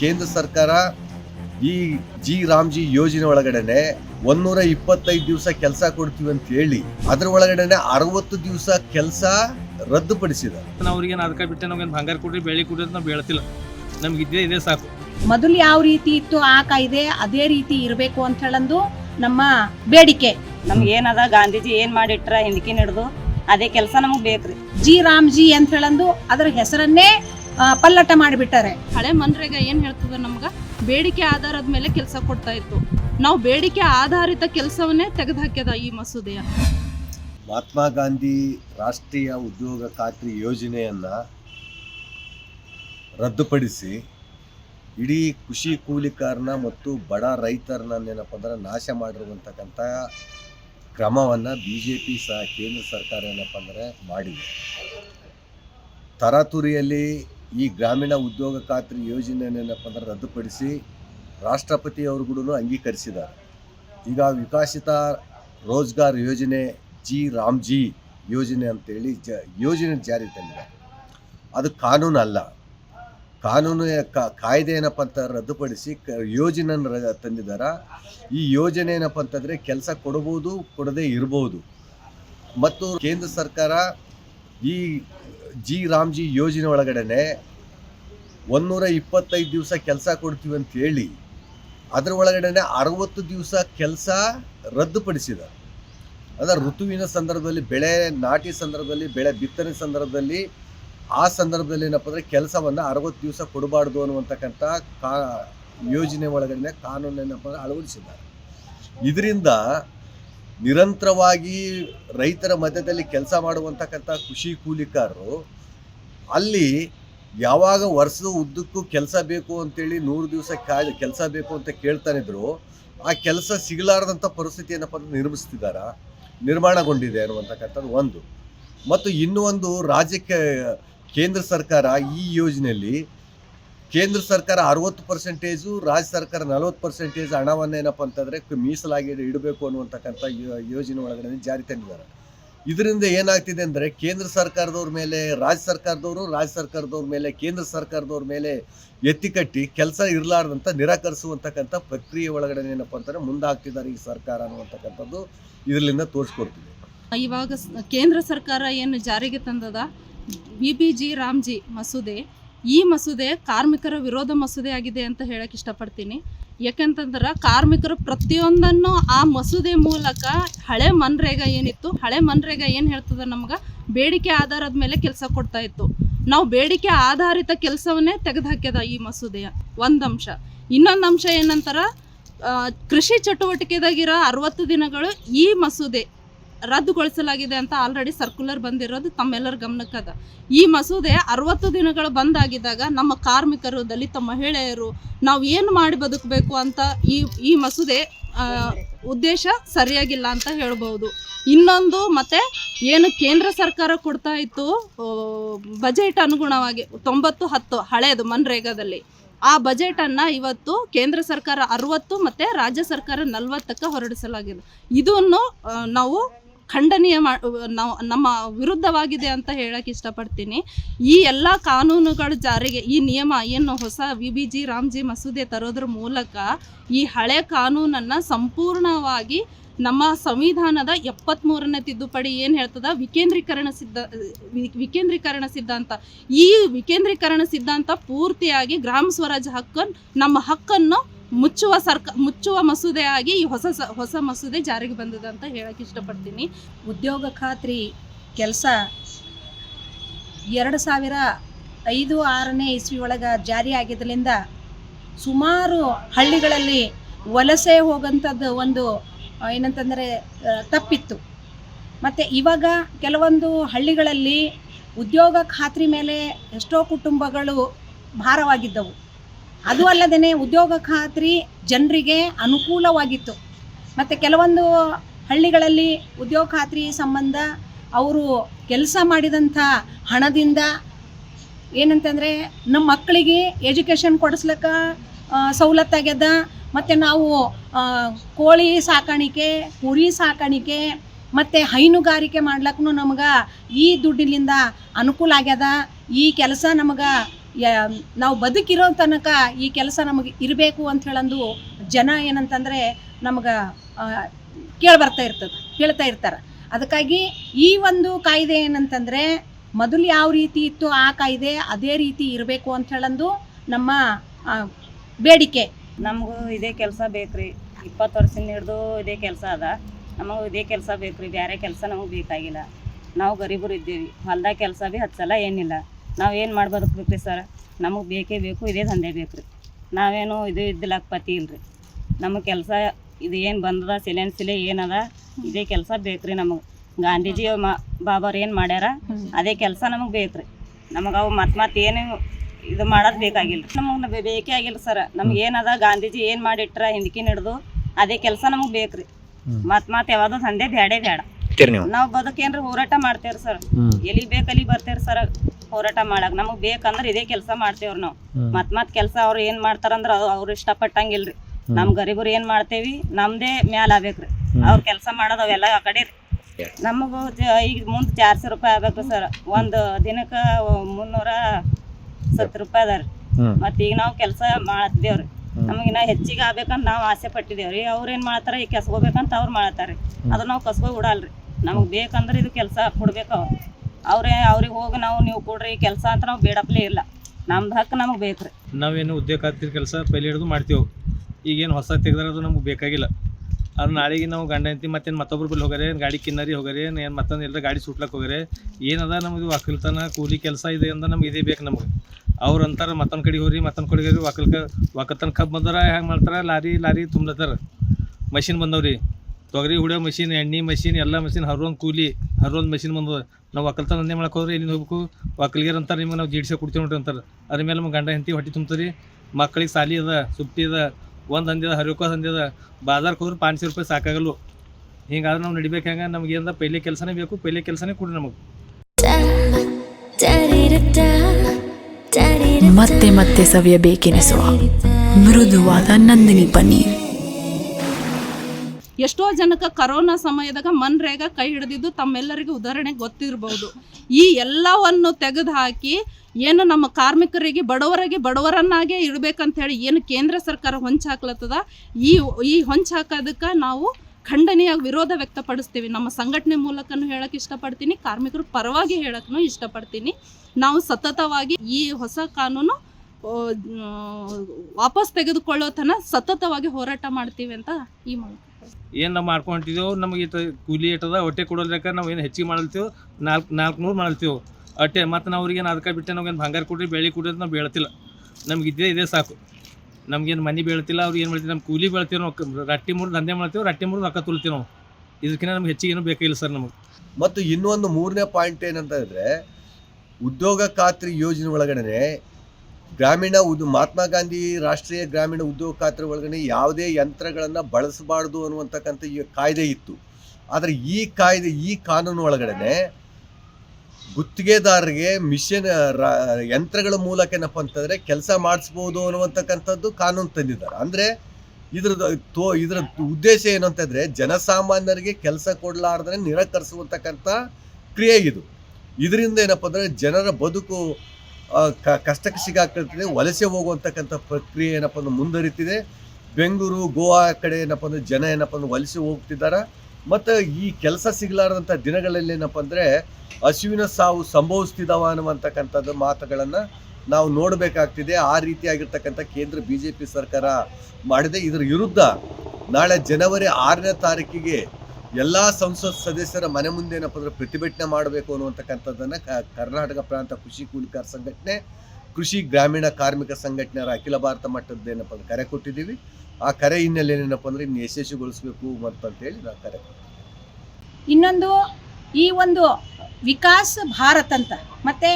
ಕೇಂದ್ರ ಸರ್ಕಾರ ಈ ಜಿ ರಾಮ್ಜಿ ಯೋಜನೆ ಒಳಗಡೆನೆ ಒಂದೂರ ಇಪ್ಪತ್ತೈದು ದಿವಸ ಕೆಲಸ ಕೊಡ್ತೀವಿ ಅಂತ ಹೇಳಿ ಅದ್ರ ಒಳಗಡೆನೆ ಅರವತ್ತು ದಿವಸ ಕೆಲಸ ರದ್ದುಪಡಿಸಿದ ನಾವು ಅವ್ರಿಗೆ ಅದಕ್ಕೆ ಬಿಟ್ಟೆ ನಮ್ಗೆ ಬಂಗಾರ ಕೊಡ್ರಿ ಬೆಳೆ ಕೊಡ್ರಿ ಅಂತ ನಾವು ಹೇಳ್ತಿಲ್ಲ. ನಮ್ಗೆ ಇದೇ ಇದೇ ಸಾಕು. ಮೊದಲು ಯಾವ ರೀತಿ ಇತ್ತು ಆ ಕಾಯ್ದೆ ಅದೇ ರೀತಿ ಇರಬೇಕು ಅಂತ ಹೇಳಂದು ನಮ್ಮ ಬೇಡಿಕೆ. ನಮ್ಗೆ ಏನದ ಗಾಂಧೀಜಿ ಏನ್ ಮಾಡಿಟ್ರ ಹಿಂದಕ್ಕೆ ಹಿಡ್ದು ಅದೇ ಕೆಲಸ ನಮಗೆ ಬೇಕ್ರಿ. ಜಿ ರಾಮ್ಜಿ ಅಂತ ಹೇಳಂದು ಅದರ ಹೆಸರನ್ನೇ ಪಲ್ಲಟ ಮಾಡಿಬಿಟ್ಟಾರೆ. ಹಳೆ ಮನ್ರೇಗ ಏನು ಹೇಳ್ತದೆ ನಮ್ಗೆ? ಬೇಡಿಕೆ ಆಧಾರದ ಮೇಲೆ ಕೆಲಸ ಕೊಡ್ತಾ ಇತ್ತು. ನಾವು ಬೇಡಿಕೆ ಆಧಾರಿತ ಕೆಲಸವನ್ನೇ ತೆಗೆದುಹಾಕ್ಯದ ಈ ಮಸೂದೆಯ. ಮಹಾತ್ಮ ಗಾಂಧಿ ರಾಷ್ಟ್ರೀಯ ಉದ್ಯೋಗ ಖಾತ್ರಿ ಯೋಜನೆಯನ್ನ ರದ್ದುಪಡಿಸಿ ಇಡೀ ಕೃಷಿ ಕೂಲಿಕಾರನ ಮತ್ತು ಬಡ ರೈತರನ್ನ ನೆನಪಂದ್ರೆ ಅಂದ್ರೆ ನಾಶ ಮಾಡಿರುವಂತಕ್ಕಂಥ ಕ್ರಮವನ್ನು ಬಿ ಜೆ ಪಿ ಸಹ ಕೇಂದ್ರ ಸರ್ಕಾರ ಏನಪ್ಪ ಅಂದರೆ ಮಾಡಿದೆ. ತರಾತುರಿಯಲ್ಲಿ ಈ ಗ್ರಾಮೀಣ ಉದ್ಯೋಗ ಖಾತ್ರಿ ಯೋಜನೆಯನ್ನೇನಪ್ಪ ಅಂದರೆ ರದ್ದುಪಡಿಸಿ ರಾಷ್ಟ್ರಪತಿ ಅವರು ಕೂಡ ಅಂಗೀಕರಿಸಿದ್ದಾರೆ. ಈಗ ವಿಕಾಸಿತ ರೋಜ್ಗಾರ್ ಯೋಜನೆ ಜಿ ರಾಮ್ಜಿ ಯೋಜನೆ ಅಂತೇಳಿ ಜ ಯೋಜನೆ ಜಾರಿ ತಂದಿದೆ ಅದು ಕಾನೂನು ಅಲ್ಲ ಕಾನೂನು ಕಾಯ್ದೆ ಏನಪ್ಪ ಅಂತ ರದ್ದುಪಡಿಸಿ ಕ ಯೋಜನೆ ತಂದಿದ್ದಾರ? ಈ ಯೋಜನೆ ಏನಪ್ಪ ಅಂತಂದರೆ ಕೆಲಸ ಕೊಡಬಹುದು ಕೊಡದೇ ಇರಬಹುದು ಮತ್ತು ಕೇಂದ್ರ ಸರ್ಕಾರ ಈ ಜಿ ರಾಮ್ಜಿ ಯೋಜನೆ ಒಳಗಡೆನೆ ಒಂದೂರ ಇಪ್ಪತ್ತೈದು ದಿವಸ ಕೆಲಸ ಕೊಡ್ತೀವಿ ಅಂತ ಹೇಳಿ, ಅದರ ಒಳಗಡೆನೆ ಅರವತ್ತು ದಿವಸ ಕೆಲಸ ರದ್ದುಪಡಿಸಿದ. ಅಂದರೆ ಋತುವಿನ ಸಂದರ್ಭದಲ್ಲಿ, ಬೆಳೆ ನಾಟಿ ಸಂದರ್ಭದಲ್ಲಿ, ಬೆಳೆ ಬಿತ್ತನೆ ಸಂದರ್ಭದಲ್ಲಿ ಆ ಸಂದರ್ಭದಲ್ಲಿ ಏನಪ್ಪ ಅಂದರೆ ಕೆಲಸವನ್ನು ಅರವತ್ತು ದಿವಸ ಕೊಡಬಾರ್ದು ಅನ್ನುವಂತಕ್ಕಂಥ ಕಾ ಯೋಜನೆ ಒಳಗಡೆ ಕಾನೂನು ಏನಪ್ಪ ಅಂದರೆ ಅಳವಡಿಸಿದ್ದಾರೆ. ಇದರಿಂದ ನಿರಂತರವಾಗಿ ರೈತರ ಮಧ್ಯದಲ್ಲಿ ಕೆಲಸ ಮಾಡುವಂತಕ್ಕಂಥ ಕೃಷಿ ಕೂಲಿಕಾರರು ಅಲ್ಲಿ ಯಾವಾಗ ವರ್ಷದ ಉದ್ದಕ್ಕೂ ಕೆಲಸ ಬೇಕು ಅಂತೇಳಿ ನೂರು ದಿವಸ ಕೆಲಸ ಬೇಕು ಅಂತ ಕೇಳ್ತಾನಿದ್ರು ಆ ಕೆಲಸ ಸಿಗಲಾರದಂಥ ಪರಿಸ್ಥಿತಿ ಏನಪ್ಪ ಅಂದ್ರೆ ನಿರ್ಮಿಸ್ತಿದ್ದಾರೆ, ನಿರ್ಮಾಣಗೊಂಡಿದೆ ಅನ್ನುವಂಥಕ್ಕಂಥದ್ದು ಒಂದು. ಮತ್ತು ಇನ್ನೂ ಒಂದು ರಾಜ್ಯಕ್ಕೆ ಕೇಂದ್ರ ಸರ್ಕಾರ ಈ ಯೋಜನೆಯಲ್ಲಿ ಕೇಂದ್ರ ಸರ್ಕಾರ ಅರವತ್ತು ಪರ್ಸೆಂಟೇಜು ರಾಜ್ಯ ಸರ್ಕಾರ ನಲವತ್ತು ಪರ್ಸೆಂಟೇಜ್ ಹಣವನ್ನು ಏನಪ್ಪ ಅಂತಂದರೆ ಮೀಸಲಾಗಿ ಇಡಬೇಕು ಅನ್ನುವಂಥಕ್ಕಂಥ ಯೋಜನೆ ಒಳಗಡೆ ಜಾರಿ ತಂದಿದ್ದಾರೆ. ಇದರಿಂದ ಏನಾಗ್ತಿದೆ ಅಂದರೆ ಕೇಂದ್ರ ಸರ್ಕಾರದವ್ರ ಮೇಲೆ, ರಾಜ್ಯ ಸರ್ಕಾರದವರು ರಾಜ್ಯ ಸರ್ಕಾರದವ್ರ ಮೇಲೆ, ಕೇಂದ್ರ ಸರ್ಕಾರದವ್ರ ಮೇಲೆ ಎತ್ತಿ ಕಟ್ಟಿ ಕೆಲಸ ಇರಲಾರ್ದಂಥ ನಿರಾಕರಿಸುವಂತಕ್ಕಂಥ ಪ್ರಕ್ರಿಯೆ ಒಳಗಡೆ ಏನಪ್ಪ ಅಂತಂದರೆ ಮುಂದಾಗ್ತಿದ್ದಾರೆ ಈ ಸರ್ಕಾರ ಅನ್ನುವಂಥಕ್ಕಂಥದ್ದು ಇದರಿಂದ ತೋರಿಸ್ಕೊಡ್ತಿದೆ. ಇವಾಗ ಕೇಂದ್ರ ಸರ್ಕಾರ ಏನು ಜಾರಿಗೆ ತಂದದ? ಬಿ ಬಿ ಜಿ ರಾಮ್ಜಿ ಮಸೂದೆ, ಈ ಮಸೂದೆ ಕಾರ್ಮಿಕರ ವಿರೋಧ ಮಸೂದೆ ಆಗಿದೆ ಅಂತ ಹೇಳಕ್ ಇಷ್ಟಪಡ್ತೀನಿ. ಯಾಕೆಂತಂದ್ರೆ ಕಾರ್ಮಿಕರು ಪ್ರತಿಯೊಂದನ್ನು ಆ ಮಸೂದೆ ಮೂಲಕ ಹಳೆ ಮನ್ರೇಗ ಏನಿತ್ತು, ಹಳೆ ಮನ್ರೇಗ ಏನು ಹೇಳ್ತದೆ ನಮ್ಗೆ? ಬೇಡಿಕೆ ಆಧಾರದ ಮೇಲೆ ಕೆಲಸ ಕೊಡ್ತಾ ಇತ್ತು. ನಾವು ಬೇಡಿಕೆ ಆಧಾರಿತ ಕೆಲಸವನ್ನೇ ತೆಗೆದುಹಾಕ್ಯದ ಈ ಮಸೂದೆಯ ಒಂದು ಅಂಶ. ಇನ್ನೊಂದು ಅಂಶ ಏನಂತಾರ ಕೃಷಿ ಚಟುವಟಿಕೆದಾಗಿರೋ ಅರವತ್ತು ದಿನಗಳು ಈ ಮಸೂದೆ ರದ್ದುಗೊಳಿಸಲಾಗಿದೆ ಅಂತ ಆಲ್ರೆಡಿ ಸರ್ಕ್ಯುಲರ್ ಬಂದಿರೋದು ತಮ್ಮೆಲ್ಲರ ಗಮನಕ್ಕದ ಈ ಮಸೂದೆ ಅರವತ್ತು ದಿನಗಳು ಬಂದಾಗಿದ್ದಾಗ ನಮ್ಮ ಕಾರ್ಮಿಕರು, ದಲಿತ ಮಹಿಳೆಯರು ನಾವು ಏನು ಮಾಡಿ ಬದುಕಬೇಕು ಅಂತ ಈ ಈ ಮಸೂದೆ ಉದ್ದೇಶ ಸರಿಯಾಗಿಲ್ಲ ಅಂತ ಹೇಳ್ಬೋದು ಇನ್ನೊಂದು ಮತ್ತೆ ಏನು ಕೇಂದ್ರ ಸರ್ಕಾರ ಕೊಡ್ತಾ ಇತ್ತು ಬಜೆಟ್ ಅನುಗುಣವಾಗಿ ತೊಂಬತ್ತು, ಹತ್ತು ಹಳೆಯದು ಮನ್ರೇಗಾದಲ್ಲಿ. ಆ ಬಜೆಟನ್ನು ಇವತ್ತು ಕೇಂದ್ರ ಸರ್ಕಾರ ಅರವತ್ತು ಮತ್ತು ರಾಜ್ಯ ಸರ್ಕಾರ ನಲವತ್ತಕ್ಕೆ ಹೊರಡಿಸಲಾಗಿದೆ. ಇದನ್ನು ನಾವು ಖಂಡನೀಯ ನಮ್ಮ ವಿರುದ್ಧವಾಗಿದೆ ಅಂತ ಹೇಳಕ್ಕೆ ಇಷ್ಟಪಡ್ತೀನಿ. ಈ ಎಲ್ಲ ಕಾನೂನುಗಳು ಜಾರಿಗೆ, ಈ ನಿಯಮ, ಏನು ಹೊಸ ವಿ ಬಿ ಜಿ ರಾಮ್ಜಿ ಮಸೂದೆ ತರೋದ್ರ ಮೂಲಕ ಈ ಹಳೆ ಕಾನೂನನ್ನು ಸಂಪೂರ್ಣವಾಗಿ ನಮ್ಮ ಸಂವಿಧಾನದ ಎಪ್ಪತ್ತ್ಮೂರನೇ ತಿದ್ದುಪಡಿ ಏನು ಹೇಳ್ತದ? ವಿಕೇಂದ್ರೀಕರಣ ಸಿದ್ಧ ವಿಕೇಂದ್ರೀಕರಣ ಸಿದ್ಧಾಂತ. ಈ ವಿಕೇಂದ್ರೀಕರಣ ಸಿದ್ಧಾಂತ ಪೂರ್ತಿಯಾಗಿ ಗ್ರಾಮ ಸ್ವರಾಜ್ ಹಕ್ಕನ್ನು ನಮ್ಮ ಹಕ್ಕನ್ನು ಮುಚ್ಚುವ ಸರ್ಕ, ಮುಚ್ಚುವ ಮಸೂದೆಯಾಗಿ ಈ ಹೊಸ ಹೊಸ ಮಸೂದೆ ಜಾರಿಗೆ ಬಂದಿದೆ ಅಂತ ಹೇಳಕ್ಕೆ ಇಷ್ಟಪಡ್ತೀನಿ. ಉದ್ಯೋಗ ಖಾತ್ರಿ ಕೆಲಸ ಎರಡು ಸಾವಿರ ಐದು ಆರನೇ ಇಸ್ವಿ ಒಳಗೆ ಜಾರಿ ಆಗಿದ್ದರಿಂದ ಸುಮಾರು ಹಳ್ಳಿಗಳಲ್ಲಿ ವಲಸೆ ಹೋಗಂಥದ್ದು ಒಂದು, ಏನಂತಂದರೆ ತಪ್ಪಿತ್ತು. ಮತ್ತು ಇವಾಗ ಕೆಲವೊಂದು ಹಳ್ಳಿಗಳಲ್ಲಿ ಉದ್ಯೋಗ ಖಾತ್ರಿ ಮೇಲೆ ಎಷ್ಟೋ ಕುಟುಂಬಗಳು ಭಾರವಾಗಿದ್ದವು. ಅದು ಅಲ್ಲದೇ ಉದ್ಯೋಗ ಖಾತ್ರಿ ಜನರಿಗೆ ಅನುಕೂಲವಾಗಿತ್ತು. ಮತ್ತು ಕೆಲವೊಂದು ಹಳ್ಳಿಗಳಲ್ಲಿ ಉದ್ಯೋಗ ಖಾತ್ರಿ ಸಂಬಂಧ ಅವರು ಕೆಲಸ ಮಾಡಿದಂಥ ಹಣದಿಂದ ಏನಂತಂದರೆ ನಮ್ಮ ಮಕ್ಕಳಿಗೆ ಎಜುಕೇಷನ್ ಕೊಡಿಸ್ಲಕ್ಕ ಸವಲತ್ತಾಗ್ಯದ ಮತ್ತು ನಾವು ಕೋಳಿ ಸಾಕಾಣಿಕೆ, ಕುರಿ ಸಾಕಾಣಿಕೆ, ಮತ್ತು ಹೈನುಗಾರಿಕೆ ಮಾಡ್ಲಕ್ಕೂ ನಮ್ಗೆ ಈ ದುಡ್ಡಿನಿಂದ ಅನುಕೂಲ ಆಗ್ಯದ. ಈ ಕೆಲಸ ನಮಗೆ ನಾವು ಬದುಕಿರೋ ತನಕ ಈ ಕೆಲಸ ನಮಗೆ ಇರಬೇಕು ಅಂತ ಹೇಳಂದು ಜನ ಏನಂತಂದರೆ ನಮಗೆ ಕೇಳಿ ಬರ್ತಾ ಇರ್ತದೆ, ಹೇಳ್ತಾ ಇರ್ತಾರೆ. ಅದಕ್ಕಾಗಿ ಈ ಒಂದು ಕಾಯ್ದೆ ಏನಂತಂದರೆ ಮೊದಲು ಯಾವ ರೀತಿ ಇತ್ತು ಆ ಕಾಯ್ದೆ ಅದೇ ರೀತಿ ಇರಬೇಕು ಅಂತ ಹೇಳಂದು ನಮ್ಮ ಬೇಡಿಕೆ. ನಮಗೂ ಇದೇ ಕೆಲಸ ಬೇಕ್ರಿ. ಇಪ್ಪತ್ತು ವರ್ಷದಿಂದ ಹಿಡಿದು ಇದೇ ಕೆಲಸ ಅದ. ನಮಗೂ ಇದೇ ಕೆಲಸ ಬೇಕ್ರಿ. ಬೇರೆ ಕೆಲಸ ನಮಗೆ ಬೇಕಾಗಿಲ್ಲ. ನಾವು ಗರೀಬರು ಇದ್ದೀವಿ. ಹೊಲ್ದಾಗ ಕೆಲಸ ಭೀ ಹಚ್ಚಲ್ಲ, ಏನಿಲ್ಲ. ನಾವು ಏನು ಮಾಡಿ ಬದುಕ್ಬೇಕ್ರಿ ಸರ್? ನಮಗೆ ಬೇಕೇ ಬೇಕು ಇದೇ ದಂಧೆ ರೀ ನಾವೇನು ಇದು ಇದ್ದಿಲ್ಲಕ ಪತಿ ಇಲ್ರಿ. ನಮಗೆ ಕೆಲಸ ಇದು ಏನು ಬಂದದ ಸಿಲೆನ್ ಸಿಲೆ ಏನದ ಇದೇ ಕೆಲಸ ಬೇಕು ರೀ ನಮಗೆ. ಗಾಂಧೀಜಿ ಮ ಬಾಬಾರು ಏನು ಮಾಡ್ಯಾರ ಅದೇ ಕೆಲಸ ನಮಗೆ ಬೇಕು ರೀ ನಮಗೆ ಅವು ಮತ್ತೆ ಮತ್ತೆ ಏನು ಇದು ಮಾಡೋದು ಬೇಕಾಗಿಲ್ಲ ನಮಗೆ ಬೇಕೇ ಆಗಿಲ್ಲ ಸರ್. ನಮ್ಗೆ ಏನದ ಗಾಂಧೀಜಿ ಏನು ಮಾಡಿಟ್ರ ಹಿಂದಕಿನ ಹಿಡ್ದು ಅದೇ ಕೆಲಸ ನಮಗೆ ಬೇಕು ರೀ ಮತ್ತೆ ಯಾವ್ದು ಸಂದೇ ಬೇಡೇ ಬೇಡ ನೀವು. ನಾವು ಬದುಕೇನ್ರಿ ಹೋರಾಟ ಮಾಡ್ತೇವ್ರಿ ಸರ್. ಎಲ್ಲಿ ಬೇಕಲ್ಲಿ ಬರ್ತೇವ್ರಿ ಸರ್. ಹೋರಾಟ ಮಾಡಕ್ ನಮಗ್ ಬೇಕಂದ್ರ ಇದೇ ಕೆಲಸ ಮಾಡ್ತೇವ್ರಿ ನಾವು. ಮತ್ ಮತ್ ಕೆಲಸ ಅವ್ರು ಏನ್ ಮಾಡ್ತಾರಂದ್ರ ಅವ್ರು ಇಷ್ಟಪಟ್ಟಂಗಿಲ್ರಿ. ನಮ್ ಗರೀಬರು ಏನ್ ಮಾಡ್ತೇವಿ ನಮ್ದೇ ಮ್ಯಾಲ ಆಗ್ಬೇಕ್ರಿ. ಅವ್ರ ಕೆಲಸ ಮಾಡೋದು ಅವೆಲ್ಲ ಆ ಕಡೆ ರೀ. ನಮಗೂ ಈಗ ಮುಂದ್ ಚಾರ್ಸಿ ರೂಪಾಯಿ ಆಗ್ಬೇಕು ಸರ್. ಒಂದ್ ದಿನಕ್ಕ ಮುನ್ನೂರ ಸತ್ ರೂಪಾಯಿ ಅದ ಮತ್ ಮತ್ತೆ ಈಗ ನಾವು ಕೆಲಸ ಮಾಡ್ತಿದ್ದೇವ್ರಿ ನಮಗಿನ್ನ ಹೆಚ್ಚಿಗೆ ಆಗ್ಬೇಕಂತ ನಾವು ಆಸೆ ಪಟ್ಟಿದೇವ್ರಿ. ಅವ್ರ ಏನ್ ಮಾಡ್ತಾರ ಈಗ ಕಸ್ಕೋಬೇಕಂತ ಅವ್ರು ಮಾಡ್ತಾರೆ ಅದು ನಾವು ಕಸ್ಕೋ ಬಿಡಲ್ರಿ. ನಮಗೆ ಬೇಕಂದ್ರೆ ಇದು ಕೆಲಸ ಕೊಡ್ಬೇಕು ಅವ್ರು ಅವ್ರೇ ಅವ್ರಿಗೆ ಹೋಗಿ ನಾವು ನೀವು ಕೊಡ್ರಿ ಕೆಲಸ ಅಂತ ನಾವು ಬೇಡಪ್ಲೇ ಇಲ್ಲ. ನಮ್ದು ಹಕ್ಕು ನಮಗೆ ಬೇಕ್ರಿ ನಾವೇನು ಉದ್ಯೋಗ ಖಾತ್ರಿ ಕೆಲಸ ಪೈಲೆ ಹಿಡಿದು ಮಾಡ್ತೀವಿ? ಈಗೇನು ಹೊಸ ತೆಗೆದ್ರೆ ಅದು ನಮ್ಗೆ ಬೇಕಾಗಿಲ್ಲ. ಅದು ನಾಳೆಗೆ ನಾವು ಗಂಡ ಹೆಂಡತಿ ಮತ್ತೇನು ಮತ್ತೊಬ್ರ ಬಲ್ಲಿ ಹೋಗಾರೆ, ಏನು ಗಾಡಿ ಕಿನ್ನರಿ ಹೋಗಾರೆ, ಏನು ಮತ್ತೊಂದು ಎಲ್ಲರ ಗಾಡಿ ಸುಟ್ಲಕ್ಕೆ ಹೋಗಾರೆ, ಏನದ ನಮಗೆ ಒಕ್ಕಲ್ತನ ಕೂಲಿ ಕೆಲಸ ಇದೆ ಅಂದ್ರೆ ನಮ್ಗೆ ಇದೇ ಬೇಕು ನಮಗೆ. ಅವ್ರು ಅಂತಾರೆ ಮತ್ತೊಂದು ಕಡೆ ಹೋಗ್ರಿ, ಮತ್ತೊಂದು ಕಡೆ ಹೋಗ್ರಿ ಒಕ್ಕಲ್ಕ ವಕಲ್ತನ ಕಬ್ಬು ಬಂದ್ರೆ ಹೆಂಗೆ ಮಾಡ್ತಾರೆ, ಲಾರಿ ಲಾರಿ ತುಂಬ್ಲತ್ತಾರ. ಮಷಿನ್ ಬಂದವ್ರಿ. ತೊಗರಿ ಹುಡೋ ಮಷಿನ್, ಎಣ್ಣೆ ಮಷಿನ್, ಎಲ್ಲ ಮಷಿನ್ ಹರೋನ್ ಕೂಲಿ. ಹರ್ವೊಂದು ಮಷಿನ್ ಬಂದದ. ನಾವು ಒಕ್ಕಲ್ತನ ಅಂದೇ ಮಾಡಕ್ಕೆ ಹೋದ್ರೆ ಇಲ್ಲಿಂದ ಹೋಗ್ಬೇಕು. ಒಕ್ಕಲಿಗೆ ಅಂತಾರೆ, ನಿಮ್ಗೆ ನಾವು ಜೀಡ್ಸೆ ಕೊಡ್ತೀವಿ ನೋಡ್ರಿ ಅಂತಾರೆ. ಅದ್ರ ಮೇಲೆ ನಮ್ಮ ಗಂಡ ಹೆಂಡತಿ ಹೊಟ್ಟೆ ತುಂಬ್ತಾರೆ. ಮಕ್ಕಳಿಗೆ ಸಾಲಿ ಅದ ಸುಪ್ತಿ ಅದ, ಒಂದು ಹಂದಿದ ಅದ ಹಂದಿದ ಬಾಜಾರ್ಕ್ ಹೋದ್ರೆ ಪಾಂಚ್ ರೂಪಾಯಿ ಸಾಕಾಗಲ್ಲು. ಹಿಂಗಾದ್ರೆ ನಾವು ನಡಿಬೇಕು ಹೆಂಗೆ? ನಮ್ಗೆ ಏನದ ಪೈಲೆ ಕೆಲಸನೇ ಬೇಕು, ಪೈಲೆ ಕೆಲಸನೇ ಕೊಡ್ರಿ ನಮಗೆ. ಮತ್ತೆ ಮತ್ತೆ ಸವಿಯಬೇಕೆನಿಸುವ ಮೃದುವಾದ ನಂದಿನಿ ಪನ್ನೀರ್. ಎಷ್ಟೋ ಜನಕ್ಕೆ ಕರೋನಾ ಸಮಯದಾಗ ಮನ್ರೇಗ ಕೈ ಹಿಡಿದಿದ್ದು ತಮ್ಮೆಲ್ಲರಿಗೂ ಉದಾಹರಣೆ ಗೊತ್ತಿರಬಹುದು ಈ ಎಲ್ಲವನ್ನು ತೆಗೆದು ಹಾಕಿ ಏನು ನಮ್ಮ ಕಾರ್ಮಿಕರಿಗೆ ಬಡವರಿಗೆ ಬಡವರನ್ನಾಗೆ ಇಡಬೇಕಂತ ಹೇಳಿ ಏನು ಕೇಂದ್ರ ಸರ್ಕಾರ ಹೊಂಚಾಕ್ಲತ್ತದ, ಈ ಈ ಹೊಂಚಾಕೋದಕ್ಕೆ ನಾವು ಖಂಡನೀಯ ವಿರೋಧ ವ್ಯಕ್ತಪಡಿಸ್ತೀವಿ. ನಮ್ಮ ಸಂಘಟನೆ ಮೂಲಕನೂ ಹೇಳಕ್ಕೆ ಇಷ್ಟಪಡ್ತೀನಿ, ಕಾರ್ಮಿಕರು ಪರವಾಗಿ ಹೇಳಕ್ಕೂ ಇಷ್ಟಪಡ್ತೀನಿ. ನಾವು ಸತತವಾಗಿ ಈ ಹೊಸ ಕಾನೂನು ವಾಪಸ್ ತೆಗೆದುಕೊಳ್ಳೋ ತನಕ ಸತತವಾಗಿ ಹೋರಾಟ ಮಾಡ್ತೀವಿ ಅಂತ ಈ ಮೂಲಕ. ಏನು ನಾವು ಮಾಡ್ಕೊಂಡಿದ್ದೇವೆ ನಮಗೆ ಇಟ್ಟು ಕೂಲಿ ಇಟ್ಟದ ಹೊಟ್ಟೆ ಕೊಡೋದ್ರಕ್ಕ ನಾವು ಏನು ಹೆಚ್ಚಿಗೆ ಮಾಡಲ್ತೀವಿ, ನಾಲ್ಕು ನಾಲ್ಕು ನೂರು ಮಾಡಲ್ತೀವಿ. ಅಟ್ಟೆ, ಮತ್ತು ನಾವು ಅವ್ರಿಗೆ ಏನು ಅದಕ್ಕೆ ಬಿಟ್ಟೆ ನಮ್ಗೇನು ಬಂಗಾರ ಕೊಡ್ರಿ ಬೆಳೆ ಕೊಡ್ರಿ ಅಂತ ನಾವು ಬೀಳ್ತಿಲ್ಲ ನಮ್ಗೆ ಇದೇ ಇದೇ ಸಾಕು. ನಮ್ಗೇನು ಮನೆ ಬೀಳ್ತಿಲ್ಲ ಅವ್ರಿಗೆ ಏನು ಮಾಡ್ತೀವಿ ನಮ್ಮ ಕೂಲಿ ಬೆಳ್ತೀವಿ ನಾವು ರಟ್ಟಿ ಮೂರು ದಂಧೆ ಮಾಡ್ತೀವಿ, ರಟ್ಟಿ ಮೂರು ರೊಕ್ಕ ತುಳ್ತೀವಿ ನಾವು. ಇದಕ್ಕಿಂತ ನಮ್ಗೆ ಹೆಚ್ಚಿಗೆ ಏನು ಬೇಕಿಲ್ಲ ಸರ್ ನಮಗೆ. ಮತ್ತು ಇನ್ನೊಂದು ಮೂರನೇ ಪಾಯಿಂಟ್ ಏನಂತ ಹೇಳಿದ್ರೆ, ಉದ್ಯೋಗ ಖಾತ್ರಿ ಯೋಜನೆ ಒಳಗಡೆ ಗ್ರಾಮೀಣ ಉದ್, ಮಹಾತ್ಮ ಗಾಂಧಿ ರಾಷ್ಟ್ರೀಯ ಗ್ರಾಮೀಣ ಉದ್ಯೋಗ ಖಾತ್ರಿ ಒಳಗಡೆ ಯಾವುದೇ ಯಂತ್ರಗಳನ್ನು ಬಳಸಬಾರ್ದು ಅನ್ನುವಂಥಕ್ಕಂಥ ಈ ಕಾಯ್ದೆ ಇತ್ತು. ಆದರೆ ಈ ಕಾಯ್ದೆ, ಈ ಕಾನೂನು ಒಳಗಡೆ ಗುತ್ತಿಗೆದಾರರಿಗೆ ಮಿಷನ್ ಯಂತ್ರಗಳ ಮೂಲಕ ಏನಪ್ಪ ಅಂತಂದರೆ ಕೆಲಸ ಮಾಡಿಸ್ಬೋದು ಅನ್ನುವಂಥಕ್ಕಂಥದ್ದು ಕಾನೂನು ತಂದಿದ್ದಾರೆ. ಅಂದರೆ ಇದ್ರದ್ದು, ತೋ, ಇದರ ಉದ್ದೇಶ ಏನು ಅಂತಂದರೆ ಜನಸಾಮಾನ್ಯರಿಗೆ ಕೆಲಸ ಕೊಡಲಾರ್ದ್ರೆ ನಿರಾಕರಿಸುವಂತಕ್ಕಂಥ ಕ್ರಿಯೆ ಇದು. ಇದರಿಂದ ಏನಪ್ಪ ಅಂದರೆ ಜನರ ಬದುಕು ಕ- ಕಷ್ಟಕ್ಕೆ ಸಿಗಾಕ್ತಿದೆ ವಲಸೆ ಹೋಗುವಂತಕ್ಕಂಥ ಪ್ರಕ್ರಿಯೆ ಏನಪ್ಪ ಅಂದ್ರೆ ಮುಂದುವರಿತಿದೆ. ಬೆಂಗಳೂರು, ಗೋವಾ ಕಡೆ ಏನಪ್ಪ ಅಂದ್ರೆ ಜನ ಏನಪ್ಪ ಅಂದ್ರೆ ವಲಸೆ ಹೋಗ್ತಿದ್ದಾರೆ. ಮತ್ತು ಈ ಕೆಲಸ ಸಿಗಲಾರದಂಥ ದಿನಗಳಲ್ಲಿ ಏನಪ್ಪ ಅಂದರೆ ಹಸುವಿನ ಸಾವು ಸಂಭವಿಸ್ತಿದ್ದಾವ ಅನ್ನುವಂತಕ್ಕಂಥದ್ದು ಮಾತುಗಳನ್ನು ನಾವು ನೋಡಬೇಕಾಗ್ತಿದೆ. ಆ ರೀತಿಯಾಗಿರ್ತಕ್ಕಂಥ ಕೇಂದ್ರ ಬಿ ಜೆ ಪಿ ಸರ್ಕಾರ ಮಾಡಿದೆ. ಇದರ ವಿರುದ್ಧ ನಾಳೆ ಜನವರಿ ಆರನೇ ತಾರೀಕಿಗೆ ಎಲ್ಲ ಸಂಸತ್ ಸದಸ್ಯರ ಮನೆ ಮುಂದೆ ಏನಪ್ಪ ಅಂದ್ರೆ ಪ್ರತಿಭಟನೆ ಮಾಡಬೇಕು ಅನ್ನುವಂತಕ್ಕಂಥದ್ದನ್ನು ಕರ್ನಾಟಕ ಪ್ರಾಂತ ಕೃಷಿ ಕೂಲಿಕಾರ ಸಂಘಟನೆ, ಕೃಷಿ ಗ್ರಾಮೀಣ ಕಾರ್ಮಿಕ ಸಂಘಟನೆಯರ ಅಖಿಲ ಭಾರತ ಮಟ್ಟದ ಏನಪ್ಪ ಅಂದ್ರೆ ಕರೆ ಕೊಟ್ಟಿದ್ದೀವಿ. ಆ ಕರೆ ಹಿನ್ನೆಲೆಯಲ್ಲಿ ಏನಪ್ಪ ಅಂದ್ರೆ ಇನ್ನು ಯಶಸ್ವಿಗೊಳಿಸಬೇಕು ಅಂತಂತೇಳಿ ನಾವು ಕರೆ ಇನ್ನೊಂದು, ಈ ಒಂದು ವಿಕಾಸ್ ಭಾರತ್ ಅಂತ, ಮತ್ತೆ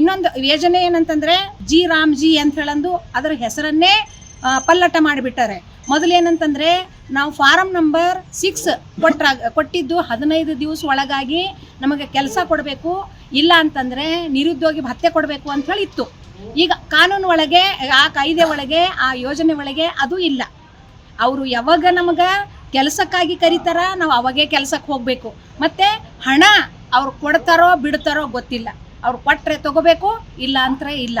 ಇನ್ನೊಂದು ಯೋಜನೆ ಏನಂತಂದ್ರೆ ಜಿ ರಾಮ್ ಜಿ ಅಂತ ಹೇಳಂದು ಅದರ ಹೆಸರನ್ನೇ ಪಲ್ಲಟ ಮಾಡಿಬಿಟ್ಟಾರೆ. ಮೊದಲು ಏನಂತಂದ್ರೆ ನಾವು ಫಾರಂ ನಂಬರ್ ಸಿಕ್ಸ್ ಕೊಟ್ರ ಕೊಟ್ಟಿದ್ದು ಹದಿನೈದು ದಿವಸ ಒಳಗಾಗಿ ನಮಗೆ ಕೆಲಸ ಕೊಡಬೇಕು, ಇಲ್ಲ ಅಂತಂದ್ರೆ ನಿರುದ್ಯೋಗಿ ಭತ್ಯೆ ಕೊಡಬೇಕು ಅಂತ ಹೇಳಿ ಇತ್ತು. ಈಗ ಕಾನೂನು ಒಳಗೆ, ಆ ಕಾಯ್ದೆ ಒಳಗೆ, ಆ ಯೋಜನೆ ಒಳಗೆ ಅದು ಇಲ್ಲ. ಅವರು ಯಾವಾಗ ನಮಗೆ ಕೆಲಸಕ್ಕಾಗಿ ಕರೀತಾರ, ನಾವು ಅವಾಗೇ ಕೆಲಸಕ್ಕೆ ಹೋಗಬೇಕು. ಮತ್ತು ಹಣ ಅವ್ರು ಕೊಡ್ತಾರೋ ಬಿಡ್ತಾರೋ ಗೊತ್ತಿಲ್ಲ. ಅವ್ರು ಕೊಟ್ಟರೆ ತಗೋಬೇಕು, ಇಲ್ಲ ಅಂತ ಇಲ್ಲ.